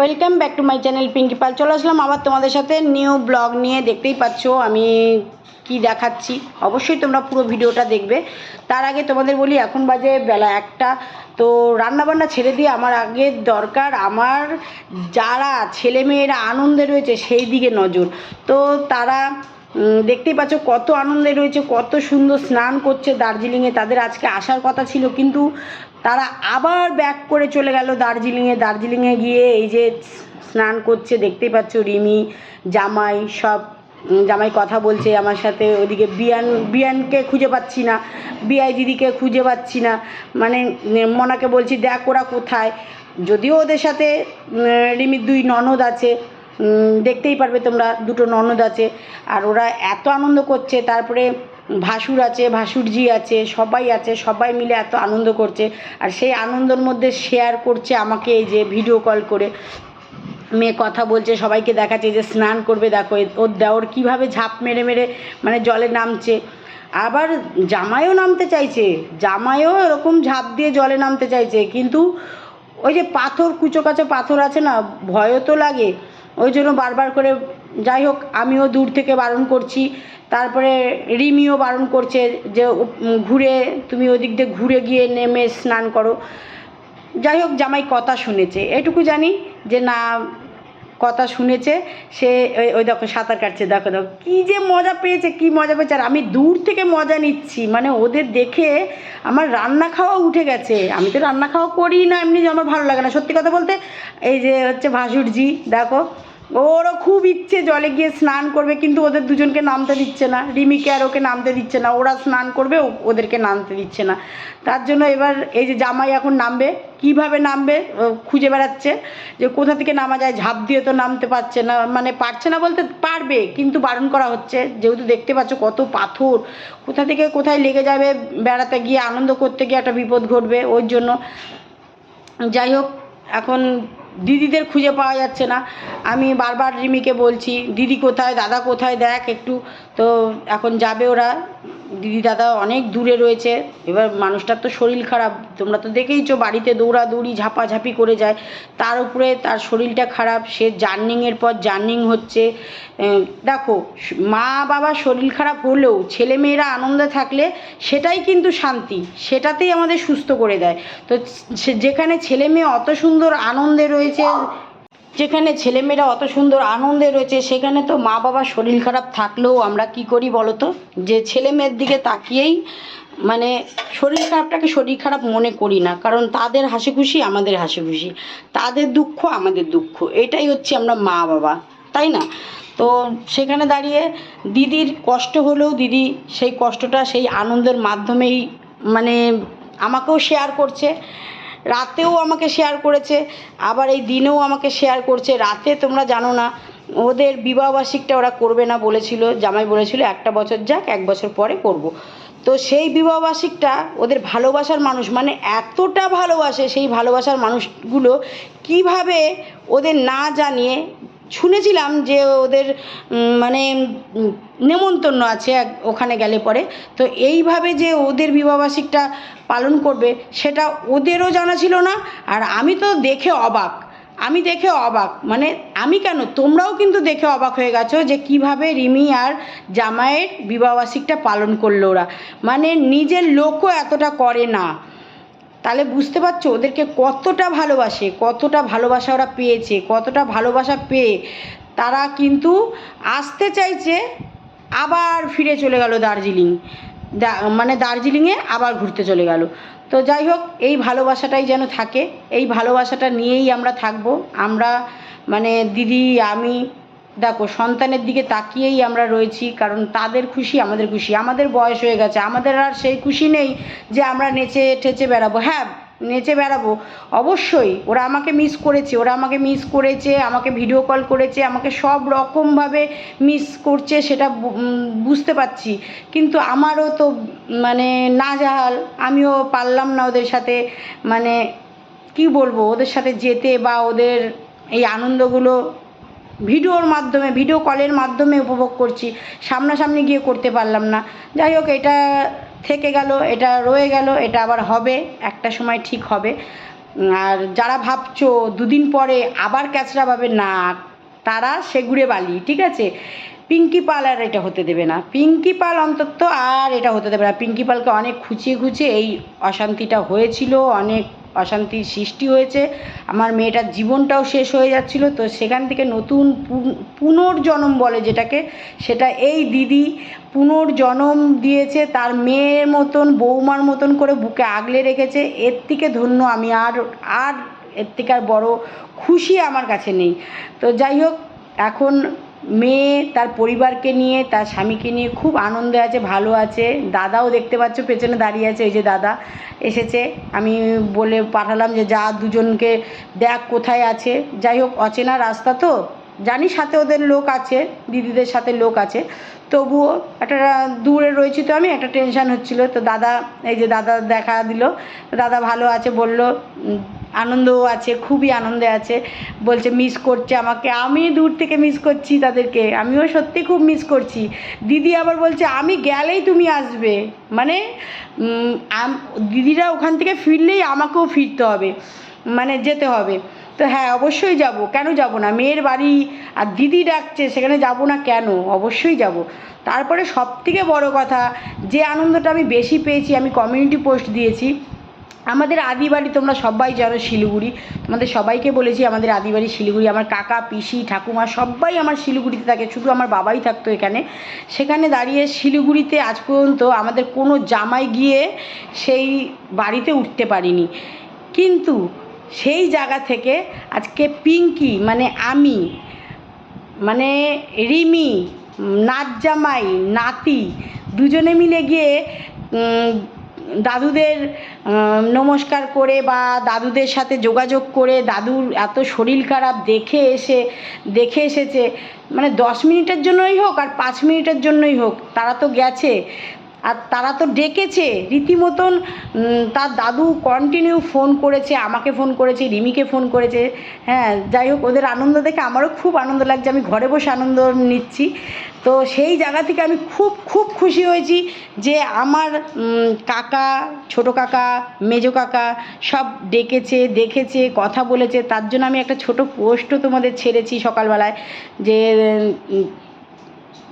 Welcome back to my channel Pinki Pal চলে আসলাম আবার তোমাদের সাথে নিউ ব্লগ নিয়ে। দেখতেই পাচ্ছ, আমি কি দেখাচ্ছি? অবশ্যই তোমরা পুরো ভিডিওটা দেখবে। তার আগে তোমাদের বলি, এখন বাজে বেলা একটা। তো রান্নাবান্না ছেড়ে দিয়ে আমার আগে দরকার, আমার যারা ছেলে মেয়েরা আনন্দে রয়েছে, সেই দিকে নজর। তো তারা দেখতেই পাচ্ছ কত আনন্দে রয়েছে, কত সুন্দর স্নান করছে দার্জিলিংয়ে। তাদের আজকে আসার কথা ছিল, কিন্তু তারা আবার ব্যাক করে চলে গেল দার্জিলিংয়ে। দার্জিলিংয়ে গিয়ে এই যে স্নান করছে, দেখতেই পাচ্ছ রিমি, জামাই সব জামাই কথা বলছে আমার সাথে। ওদিকে বিয়ান, বিয়ানকে খুঁজে পাচ্ছি না, বিআই দিদিকে খুঁজে পাচ্ছি না। মানে মনাকে বলছি, দেখ ওরা কোথায়? যদিও ওদের সাথে রিমির দুই ননদ আছে দেখতেই পারবে তোমরা, দুটো ননদ আছে। আর ওরা এত আনন্দ করছে, তারপরে ভাসুর আছে, ভাসুরজি আছে, সবাই আছে, সবাই মিলে এত আনন্দ করছে। আর সেই আনন্দের মধ্যে শেয়ার করছে আমাকে এই যে ভিডিও কল করে। মেয়ে কথা বলছে, সবাইকে দেখাচ্ছে যে স্নান করবে, দেখো ওর দেওর কীভাবে ঝাঁপ মেরে মেরে মানে জলে নামছে। আবার জামাইও নামতে চাইছে, জামাইও এরকম ঝাঁপ দিয়ে জলে নামতে চাইছে, কিন্তু ওই যে পাথর কুচো কাচো পাথর আছে না, ভয়ও তো লাগে। ওই জন্য বারবার করে যাই হোক, আমিও দূর থেকে বারণ করছি। তারপরে রিমিও বারণ করছে যে ঘুরে, তুমি ওদিক দিয়ে ঘুরে গিয়ে নেমে স্নান করো। যাই হোক, জামাই কথা শুনেছে। এটুকু জানি যে, না কথা শুনেছে, সে ওই- দেখো সাঁতার কাটছে, দেখো দেখো। কী যে মজা পেয়েছে, কী মজা পেয়েছে। আর আমি দূর থেকে মজা নিচ্ছি। মানে ওদের দেখে আমার রান্না খাওয়া উঠে গেছে। আমি তো রান্না খাওয়া করি না, এমনি আমার ভালো লাগে না। সত্যি কথা বলতে, এই যে হচ্ছে ভাসুরজি, দেখো ওরও খুব ইচ্ছে জলে গিয়ে স্নান করবে, কিন্তু ওদের দুজনকে নামতে দিচ্ছে না। রিমিকে আর ওকে নামতে দিচ্ছে না। ওরা স্নান করবে ওদেরকে নামতে দিচ্ছে না। তার জন্য এবার এই যে জামাই এখন নামবে, কীভাবে নামবে খুঁজে বেড়াচ্ছে যে কোথা থেকে নামা যায়, ঝাঁপ দিয়ে তো নামতে পারছে না মানে পারছে না বলতে পারবে, কিন্তু বারণ করা হচ্ছে। যেহেতু দেখতে পাচ্ছ কত পাথর, কোথা থেকে কোথায় লেগে যাবে বেড়াতে গিয়ে, আনন্দ করতে গিয়ে একটা বিপদ ঘটবে, ওই জন্য। যাই হোক, এখন দিদিদের খুঁজে পাওয়া যাচ্ছে না। আমি বারবার রিমিকে বলছি, দিদি কোথায়? দাদা কোথায়? দেখ একটু। তো এখন যাবে ওরা। দিদি দাদা অনেক দূরে রয়েছে, এবার মানুষটার তো শরীর খারাপ, তোমরা তো দেখেইছো বাড়িতে দৌড়াদৌড়ি ঝাপাঝাপি করে যায়, তার উপরে তার শরীরটা খারাপ, সে জার্নিংয়ের পর জার্নিং হচ্ছে দেখো, মা বাবার শরীর খারাপ হলেও ছেলে মেয়েরা আনন্দে থাকলে সেটাই কিন্তু শান্তি, সেটাতেই আমাদের সুস্থ করে দেয়, তো যেখানে ছেলে মেয়ে অত সুন্দর আনন্দে রয়েছে যেখানে ছেলেমেয়েরা অত সুন্দর আনন্দে রয়েছে, সেখানে তো মা বাবার শরীর খারাপ থাকলেও আমরা কি করি বলো তো যে ছেলেমেয়ের দিকে তাকিয়েই মানে শরীর খারাপটাকে শরীর খারাপ মনে করি না, কারণ তাদের হাসি খুশি আমাদের হাসি খুশি তাদের দুঃখ আমাদের দুঃখ, এটাই হচ্ছে আমরা মা বাবা তাই না? তো সেখানে দাঁড়িয়ে দিদির কষ্ট হলেও দিদি সেই কষ্টটা, সেই আনন্দের মাধ্যমেই মানে আমাকেও শেয়ার করছে। রাতেও আমাকে শেয়ার করেছে, আবার এই দিনেও আমাকে শেয়ার করছে রাতে তোমরা জানো না, ওদের বিবাহবার্ষিকটা ওরা করবে না বলেছিল, জামাই বলেছিল একটা বছর যাক, এক বছর পরে করব। তো সেই বিবাহবার্ষিকটা ওদের ভালোবাসার মানুষ মানে এতটা ভালোবাসে সেই ভালোবাসার মানুষগুলো, কীভাবে ওদের না জানিয়ে শুনেছিলাম যে ওদের মানে নেমন্তন্ন আছে ওখানে গেলে পরে। তো এইভাবে যে ওদের বিবাহবার্ষিকটা পালন করবে, সেটা ওদেরও জানা ছিল না, আর আমি তো দেখে অবাক। আমি দেখে অবাক। মানে আমি কেন? তোমরাও কিন্তু দেখে অবাক হয়ে গেছো যে কীভাবে রিমি আর জামাইয়ের বিবাহবার্ষিকটা পালন করল ওরা। মানে নিজের লোকও এতটা করে না। তাহলে বুঝতে পারছ, ওদেরকে কতটা ভালোবাসে, কতটা ভালোবাসা ওরা পেয়েছে, কতটা ভালোবাসা পেয়ে তারা কিন্তু আসতে চাইছে আবার ফিরে চলে গেল দার্জিলিং। মানে দার্জিলিংয়ে আবার ঘুরতে চলে গেল। তো যাই হোক, এই ভালোবাসাটাই যেন থাকে, এই ভালোবাসাটা নিয়েই আমরা থাকব। আমরা মানে দিদি, আমি দেখো, সন্তানের দিকে তাকিয়েই আমরা রয়েছি, কারণ তাদের খুশি আমাদের খুশি। আমাদের বয়স হয়ে গেছে, আমাদের আর সেই খুশি নেই যে আমরা নেচে ঠেচে বেড়াবো। হ্যাঁ নেচে বেড়াবো, অবশ্যই। ওরা আমাকে মিস করেছে, ওরা আমাকে মিস করেছে, আমাকে ভিডিও কল করেছে, আমাকে সব রকমভাবে মিস করছে, সেটা বুঝতে পারছি। কিন্তু আমারও তো মানে না জাহাল আমিও পারলাম না ওদের সাথে মানে কি বলব, ওদের সাথে যেতে বা ওদের এই আনন্দগুলো ভিডিওর মাধ্যমে, ভিডিও কলের মাধ্যমে উপভোগ করছি। সামনাসামনি গিয়ে করতে পারলাম না। যাই হোক, এটা থেকে গেল, এটা রয়ে গেল, এটা আবার হবে, একটা সময় ঠিক হবে। আর যারা ভাবছ দুদিন পরে আবার ক্যাচড়া পাবে, না, তারা সেগুড়ে বালি, ঠিক আছে? পিঙ্কি পাল আর এটা হতে দেবে না। পিঙ্কি পাল অন্তত আর এটা হতে দেবে না। পিঙ্কি পালকে অনেক খুঁচিয়ে খুঁচিয়ে এই অশান্তিটা হয়েছিল, অনেক অশান্তির সৃষ্টি হয়েছে। আমার মেয়েটার জীবনটাও শেষ হয়ে যাচ্ছিল। তো সেখান থেকে নতুন পুন- পুনর্জন্ম বলে যেটাকে, সেটা এই দিদি পুনর্জন্ম দিয়েছে। তার মেয়ের মতন, বৌমার মতন করে বুকে আগলে রেখেছে। এর থেকে ধন্য আমি আর আর এর থেকে আর বড় খুশি আমার কাছে নেই। তো যাই হোক, এখন মেয়ে, তার পরিবারকে নিয়ে, তার স্বামীকে নিয়ে খুব আনন্দে আছে, ভালো আছে। দাদাও দেখতে পাচ্ছ, পেছনে দাঁড়িয়ে আছে ওই যে দাদা এসেছে। আমি বলে পাঠালাম যে, যা দুজনকে দেখ কোথায় আছে। যাই হোক, অচেনা রাস্তা তো। জানি সাথে ওদের লোক আছে, দিদিদের সাথে লোক আছে। তবুও একটা দূরে রয়েছি তো আমি, একটা টেনশান হচ্ছিল। তো দাদা, এই যে দাদা দেখা দিল। দাদা ভালো আছে, বলল আনন্দও আছে, খুবই আনন্দে আছে। বলছে মিস করছে আমাকে। আমি দূর থেকে মিস করছি তাদেরকে। আমিও সত্যি খুব মিস করছি। দিদি আবার বলছে, আমি গেলেই তুমি আসবে। মানে দিদিরা ওখান থেকে ফিরলেই আমাকেও ফিরতে হবে মানে যেতে হবে। তো হ্যাঁ অবশ্যই যাব। কেন যাব না? মেয়ের বাড়ি আর দিদি ডাকছে, সেখানে যাব না কেন? অবশ্যই যাব। তারপরে সব থেকে বড় কথা, যে আনন্দটা আমি বেশি পেয়েছি, আমি কমিউনিটি পোস্ট দিয়েছি। আমাদের আদিবাড়ি তোমরা সবাই জানো শিলিগুড়ি। তোমাদের সবাইকে বলেছি আমাদের আদিবাড়ি শিলিগুড়ি। আমার কাকা, পিসি, ঠাকুমা সবাই আমার শিলিগুড়িতে থাকে। শুধু আমার বাবাই থাকতো এখানে। সেখানে দাঁড়িয়ে শিলিগুড়িতে আজ পর্যন্ত আমাদের কোনো জামাই গিয়ে সেই বাড়িতে উঠতে পারিনি। কিন্তু সেই জায়গা থেকে আজকে পিঙ্কি মানে আমি মানে রিমি নাচ জামাই নাতি দুজনে মিলে গিয়ে দাদুদের নমস্কার করে বা দাদুদের সাথে যোগাযোগ করে দাদুর এত শরীর খারাপ দেখে এসে, দেখে এসেছে। মানে দশ মিনিটের জন্যই হোক আর পাঁচ মিনিটের জন্যই হোক, তারা তো গেছে। আর তারা তো ডেকেছে, রীতিমতন তার দাদু কন্টিনিউ ফোন করেছে, আমাকে ফোন করেছে, রিমিকে ফোন করেছে। হ্যাঁ যাই হোক, ওদের আনন্দ দেখে আমারও খুব আনন্দ লাগছে, আমি ঘরে বসে আনন্দ নিচ্ছি। তো সেই জায়গা থেকে আমি খুব খুব খুশি হয়েছি যে আমার কাকা, ছোটো কাকা, মেজো কাকা সব ডেকেছে, দেখেছে, কথা বলেছে। তার জন্য আমি একটা ছোট পোস্টও তোমাদের ছেড়েছি সকালবেলায় যে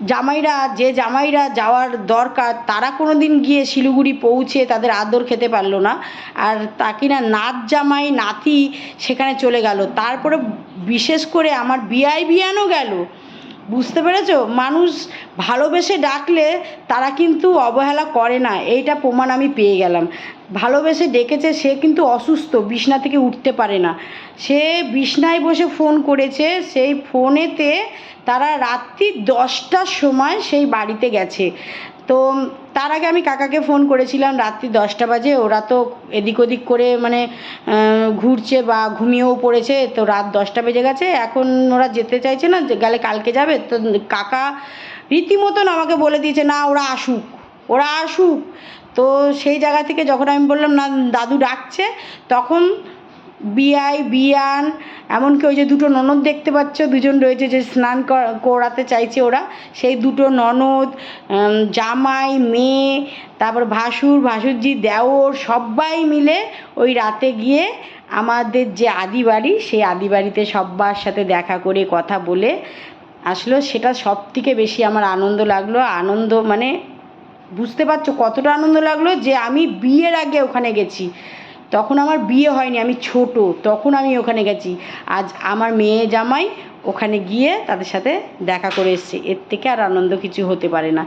জামাইরা, যে জামাইরা যাওয়ার দরকার, তারা কোনো দিন গিয়ে শিলিগুড়ি পৌঁছে তাদের আদর খেতে পারল না। আর তা কিনা নাত জামাই, নাতি সেখানে চলে গেল। তারপরে বিশেষ করে আমার বিয়াই বিয়ানও গেল। বুঝতে পেরেছ? মানুষ ভালোবেসে ডাকলে তারা কিন্তু অবহেলা করে না। এইটা প্রমাণ আমি পেয়ে গেলাম। ভালোবেসে ডেকেছে, সে কিন্তু অসুস্থ, বিছনা থেকে উঠতে পারে না। সে বিছনায় বসে ফোন করেছে, সেই ফোনেতে তারা রাত্রি দশটার সময় সেই বাড়িতে গেছে। তো তার আগে আমি কাকাকে ফোন করেছিলাম রাত্রি দশটা বাজে। ওরা তো এদিক ওদিক করে মানে ঘুরছে বা ঘুমিয়েও পড়েছে। তো রাত দশটা বেজে গেছে। এখন ওরা যেতে চাইছে না গেলে কালকে যাবে। তো কাকা রীতিমতন আমাকে বলে দিয়েছে, না, ওরা আসুক। ওরা আসুক। তো সেই জায়গা থেকে যখন আমি বললাম, না, দাদু ডাকছে, তখন বিয়াই বিয়ান, এমনকি ওই যে দুটো ননদ দেখতে পাচ্ছ, দুজন রয়েছে যে স্নান কর- করাতে চাইছে ওরা। সেই দুটো ননদ জামাই, মেয়ে, তারপর ভাসুর, ভাসুরজি, দেওর সবাই মিলে ওই রাতে গিয়ে আমাদের যে আদি বাড়ি সেই আদি বাড়িতে সব্বার সাথে দেখা করে কথা বলে আসলো। সেটা সব থেকে বেশি আমার আনন্দ লাগল। আনন্দ মানে বুঝতে পারছ কতটা আনন্দ লাগল যে আমি বিয়ের আগে ওখানে গেছি। তখন আমার বিয়ে হয়নি, আমি ছোট, তখন আমি ওখানে গেছি। আজ আমার মেয়ে জামাই ওখানে গিয়ে তাদের সাথে দেখা করে এসছে। এর থেকে আর আনন্দ কিছু হতে পারে না।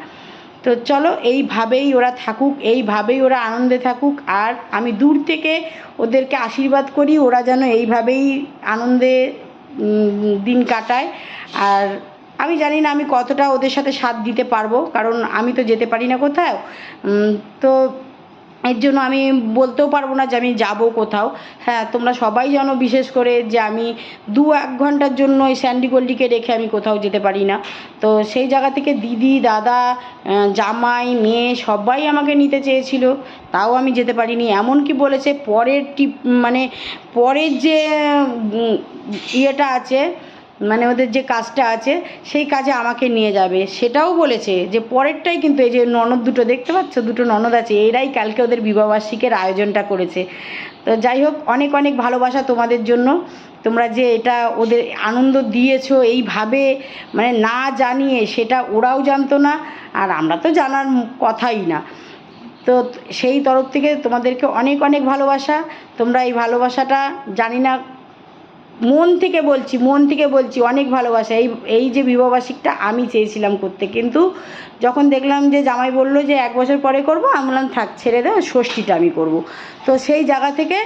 তো চলো, এইভাবেই ওরা থাকুক, এইভাবেই ওরা আনন্দে থাকুক। আর আমি দূর থেকে ওদেরকে আশীর্বাদ করি, ওরা যেন এইভাবেই আনন্দে দিন কাটায়। আর আমি জানি না আমি কতটা ওদের সাথে সাথ দিতে পারব, কারণ আমি তো যেতে পারি না কোথাও। তো এর জন্য আমি বলতেও পারব না যে আমি যাব কোথাও। হ্যাঁ তোমরা সবাই জানো বিশেষ করে যে আমি দু এক ঘণ্টার জন্য এই স্যান্ডিগোল্ডিকে রেখে আমি কোথাও যেতে পারি না। তো সেই জায়গা থেকে দিদি, দাদা জামাই, মেয়ে সবাই আমাকে নিতে চেয়েছিল। তাও আমি যেতে পারিনি। এমনকি বলেছে পরের টিপ মানে পরের যে ইয়েটা আছে মানে ওদের যে কাজটা আছে, সেই কাজে আমাকে নিয়ে যাবে। সেটাও বলেছে যে পরেরটাই কিন্তু এই যে ননদ দুটো দেখতে পাচ্ছ? দুটো ননদ আছে। এরাই কালকে ওদের বিবাহবার্ষিকের আয়োজনটা করেছে। তো যাই হোক, অনেক অনেক ভালোবাসা তোমাদের জন্য। তোমরা যে এটা ওদের আনন্দ দিয়েছ এইভাবে মানে না জানিয়ে সেটা ওরাও জানতো না, আর আমরা তো জানার কথাই না। তো সেই তরফ থেকে তোমাদেরকে অনেক অনেক ভালোবাসা। তোমরা এই ভালোবাসাটা জানি না মন থেকে বলছি, মন থেকে বলছি, অনেক ভালোবাসা। এই এই যে বিবাহবার্ষিকটা আমি চেয়েছিলাম করতে। কিন্তু যখন দেখলাম যে জামাই বলল যে এক বছর পরে করব, আমি বললাম, থাক, ছেড়ে দাও ষষ্ঠীটা আমি করব। তো সেই জায়গা থেকে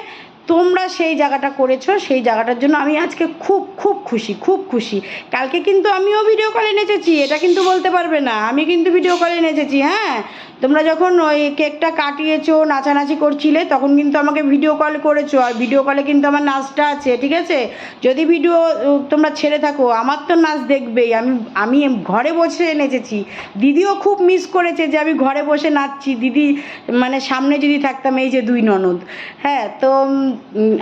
তোমরা সেই জায়গাটা করেছ, সেই জায়গাটার জন্য আমি আজকে খুব খুব খুশি খুব খুশি। কালকে কিন্তু আমিও ভিডিও কলে নেচেছি এটা কিন্তু বলতে পারবে না, আমি কিন্তু ভিডিও কলে নেচেছি হ্যাঁ? তোমরা যখন ওই কেকটা কাটিয়েছো, নাচানাচি করছিলে, তখন কিন্তু আমাকে ভিডিও কল করেছ, আর ভিডিও কলে কিন্তু আমার নাচটা আছে, ঠিক আছে? যদি ভিডিও তোমরা ছেড়ে থাকো, আমার তো নাচ দেখবেই, আমি আমি ঘরে বসে নেচেছি দিদিও খুব মিস করেছে যে আমি ঘরে বসে নাচছি, দিদি মানে সামনে যদি থাকতাম, এই যে দুই ননদ হ্যাঁ? তো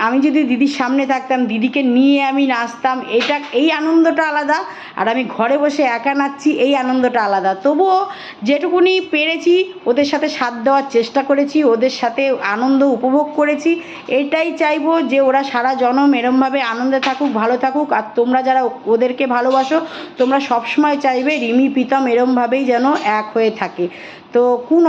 আমি যদি দিদির সামনে থাকতাম, দিদিকে নিয়ে আমি নাচতাম, এটা, এই আনন্দটা আলাদা। আর আমি ঘরে বসে একা নাচছি, এই আনন্দটা আলাদা। তবুও যেটুকুনি পেরেছি, ওদের সাথে সাথ দেওয়ার চেষ্টা করেছি, ওদের সাথে আনন্দ উপভোগ করেছি। এটাই চাইব যে ওরা সারা জনম এরমভাবে আনন্দে থাকুক, ভালো থাকুক। আর তোমরা যারা ওদেরকে ভালোবাসো, তোমরা সবসময় চাইবে রিমি, প্রীতম এরমভাবেই যেন এক হয়ে থাকে। তো কোন